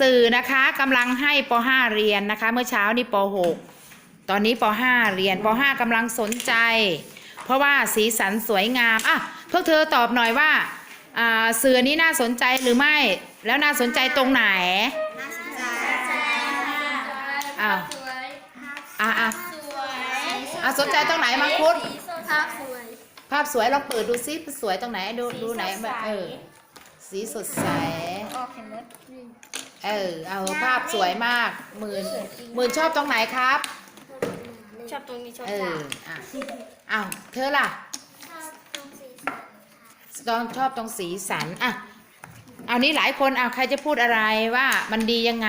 สื่อนะคะกำลังให้ป .5 เรียนนะคะ เมื่อเช้านี่ป .6 ตอนนี้ป .5 เรียนป .5 กำลังสนใจ เพราะว่าสีสันสวยงามอะพวกเธอตอบหน่อยว่าอ่าสื่อนี้น่าสนใจหรือไม่ แล้วน่าสนใจตรงไหนน่าสนใจอ้าวสวยอะอะสวยอะสนใจตรงไหนมังคุดภาพสวยภาพสวยลองเปิดดูซิสวยตรงไหนดูดูไหนแบบเออสีสดใสออกเห็นไหม เออ เอาภาพสวยมากหมื่นหมื่นชอบตรงไหนครับ ชอบตรงนี้ชอบเอตาออะอ้าวเธอล่ะต้องชอบตรงสีสันอะเอานี้หลายคนเอาใครจะพูดอะไรว่ามันดียังไง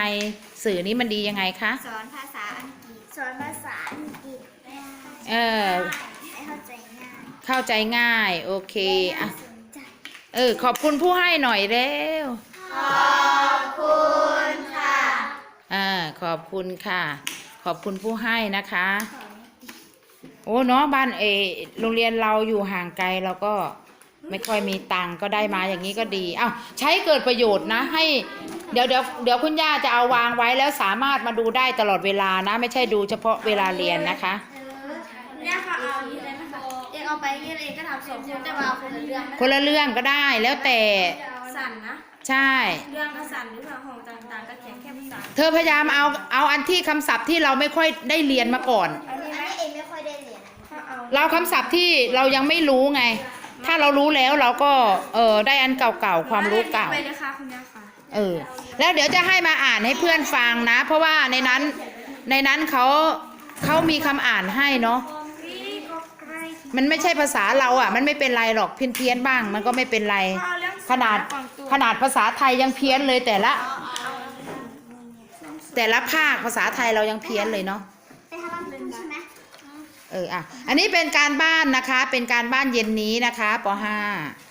สื่อนี้มันดียังไงคะสอนภาษาอังกฤษสอนภาษาอังกฤษเออให้เข้าใจง่ายเข้าใจง่ายโอเคอะสนใจเออขอบคุณผู้ให้หน่อยเร็วขอบ คุณค่ะ อ่า ขอบคุณค่ะ ขอบคุณผู้ให้นะคะ โอ้เนาะบ้านเออโรงเรียนเราอยู่ห่างไกลเราก็ไม่ค่อยมีตังค์ก็ได้มาอย่างนี้ก็ดีเอ้าใช้เกิดประโยชน์นะ ให้ เดี๋ยวเดี๋ยวเดี๋ยวคุณย่าจะเอาวางไว้แล้วสามารถมาดูได้ตลอดเวลานะ ไม่ใช่ดูเฉพาะเวลาเรียนนะคะ เนี่ยค่ะเอาอย่างนี้เลยนะคะเองเอาไปเองเองก็ทำสองคนแต่ว่าเอาคนละเรื่องนะคนละเรื่องก็ได้แล้วแต่สั่นนะ ใช่ เรื่องก็สั่นหรือเปล่าของต่างๆ ก็แข็งแค่ภาษาเธอพยายามเอาเอาอันที่คำศัพท์ที่เราไม่ค่อยได้เรียนมาก่อน อันนี้อันไหมนี้เองไม่ค่อยได้เรียนถ้าเอาเราคำศัพท์ที่เรายังไม่รู้ไง ถ้าเรารู้แล้วเราก็เออได้อันเก่าๆความรู้เก่า ไปเลยค่ะคุณย่าค่ะเออ แล้วเดี๋ยวจะให้มาอ่านให้เพื่อนฟังนะ เพราะว่าในนั้นในนั้นเขาเขามีคำอ่านให้เนาะนี่ก็ใกล้มันไม่ใช่ภาษาเราอะ มันไม่เป็นไรหรอกเพี้ยนเพี้ยนๆบ้าง มันก็ไม่เป็นไร เอาเรื่อง ขนาดก่อนตัวขนาดภาษาไทยยังเพี้ยนเลยแต่ละ แต่ละภาคภาษาไทยเรายังเพี้ยนเลยเนาะไปทำบ้านคุณใช่ไหมเอออะอันนี้เป็นการบ้านนะคะ เป็นการบ้านเย็นนี้นะคะป .5